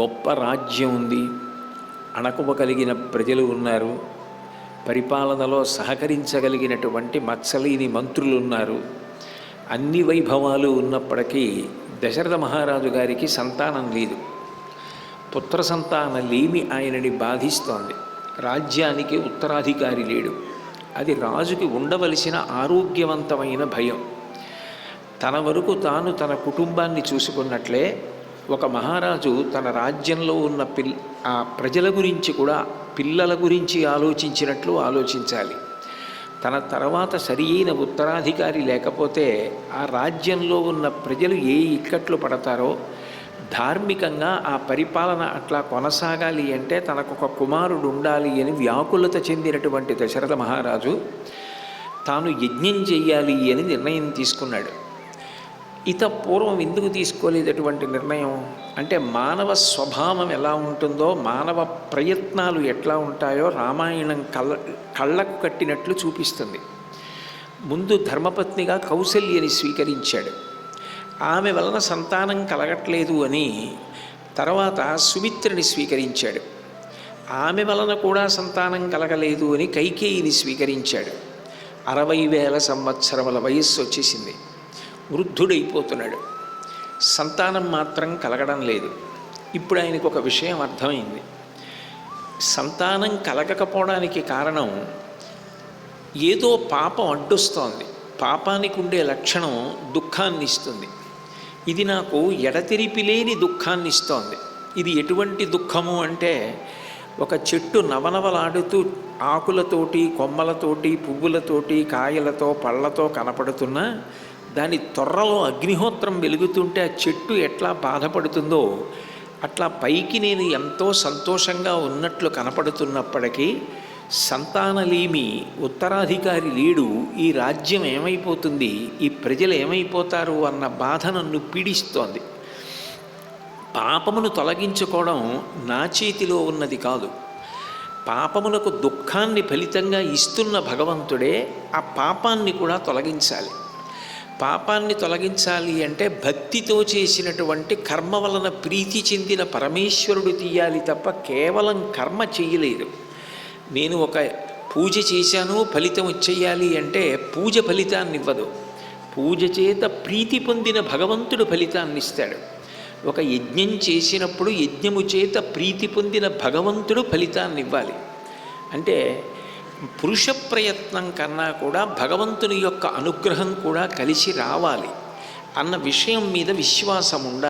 గొప్ప రాజ్యం ఉంది. అణకువ కలిగిన ప్రజలు ఉన్నారు. పరిపాలనలో సహకరించగలిగినటువంటి మత్సలీని మంత్రులు ఉన్నారు. అన్ని వైభవాలు ఉన్నప్పటికీ దశరథ మహారాజు గారికి సంతానం లేదు. పుత్ర సంతాన లేమి ఆయనని బాధిస్తోంది. రాజ్యానికి ఉత్తరాధికారి లేడు. అది రాజుకి ఉండవలసిన ఆరోగ్యవంతమైన భయం. తన వరకు తాను తన కుటుంబాన్ని చూసుకున్నట్లే ఒక మహారాజు తన రాజ్యంలో ఉన్న పిల్ ఆ ప్రజల గురించి కూడా పిల్లల గురించి ఆలోచించినట్లు ఆలోచించాలి. తన తర్వాత సరి అయిన ఉత్తరాధికారి లేకపోతే ఆ రాజ్యంలో ఉన్న ప్రజలు ఏ ఇక్కట్లు పడతారో ధార్మికంగా ఆ పరిపాలన అట్లా కొనసాగాలి అంటే తనకొక కుమారుడు ఉండాలి అని వ్యాకులత చెందినటువంటి దశరథ మహారాజు తాను యజ్ఞం చెయ్యాలి అని నిర్ణయం తీసుకున్నాడు. ఇత పూర్వం ఎందుకు తీసుకోలేదటువంటి నిర్ణయం? అంటే మానవ స్వభావం ఎలా ఉంటుందో మానవ ప్రయత్నాలు ఎట్లా ఉంటాయో రామాయణం కళ్ళ కళ్ళకు కట్టినట్లు చూపిస్తుంది. ముందు ధర్మపత్నిగా కౌసల్యని స్వీకరించాడు. ఆమె వలన సంతానం కలగట్లేదు అని తర్వాత సుమిత్రని స్వీకరించాడు. ఆమె వలన కూడా సంతానం కలగలేదు అని కైకేయిని స్వీకరించాడు. అరవై వేల సంవత్సరముల వయస్సు వచ్చేసింది. వృద్ధుడైపోతున్నాడు. సంతానం మాత్రం కలగడం లేదు. ఇప్పుడు ఆయనకు ఒక విషయం అర్థమైంది. సంతానం కలగకపోవడానికి కారణం ఏదో పాపం అడ్డొస్తోంది. పాపానికి ఉండే లక్షణం దుఃఖాన్ని ఇస్తుంది. ఇది నాకు ఎడతెరిపి లేని దుఃఖాన్ని ఇస్తోంది. ఇది ఎటువంటి దుఃఖము అంటే ఒక చెట్టు నవనవలాడుతూ ఆకులతోటి కొమ్మలతోటి పువ్వులతోటి కాయలతో పళ్ళతో కనపడుతున్నా దాని తొర్రలో అగ్నిహోత్రం వెలుగుతుంటే ఆ చెట్టు ఎట్లా బాధపడుతుందో అట్లా పైకి నేను ఎంతో సంతోషంగా ఉన్నట్లు కనపడుతున్నప్పటికీ సంతానలేమి ఉత్తరాధికారి లేడు ఈ రాజ్యం ఏమైపోతుంది ఈ ప్రజలు ఏమైపోతారు అన్న బాధ నన్ను పీడిస్తోంది. పాపమును తొలగించుకోవడం నా చేతిలో ఉన్నది కాదు. పాపములకు దుఃఖాన్ని ఫలితంగా ఇస్తున్న భగవంతుడే ఆ పాపాన్ని కూడా తొలగించాలి. పాపాన్ని తొలగించాలి అంటే భక్తితో చేసినటువంటి కర్మ వలన ప్రీతి చెందిన పరమేశ్వరుడు తీయాలి తప్ప కేవలం కర్మ చేయలేదు నేను ఒక పూజ చేశాను ఫలితం వచ్చేయాలి అంటే పూజ ఫలితాన్ని ఇవ్వదు. పూజ చేత ప్రీతి పొందిన భగవంతుడు ఫలితాన్ని ఇస్తాడు. ఒక యజ్ఞం చేసినప్పుడు యజ్ఞము చేత ప్రీతి పొందిన భగవంతుడు ఫలితాన్ని ఇవ్వాలి. అంటే పురుష ప్రయత్నం కన్నా కూడా భగవంతుని యొక్క అనుగ్రహం కూడా కలిసి రావాలి అన్న విషయం మీద విశ్వాసం ఉండాలి.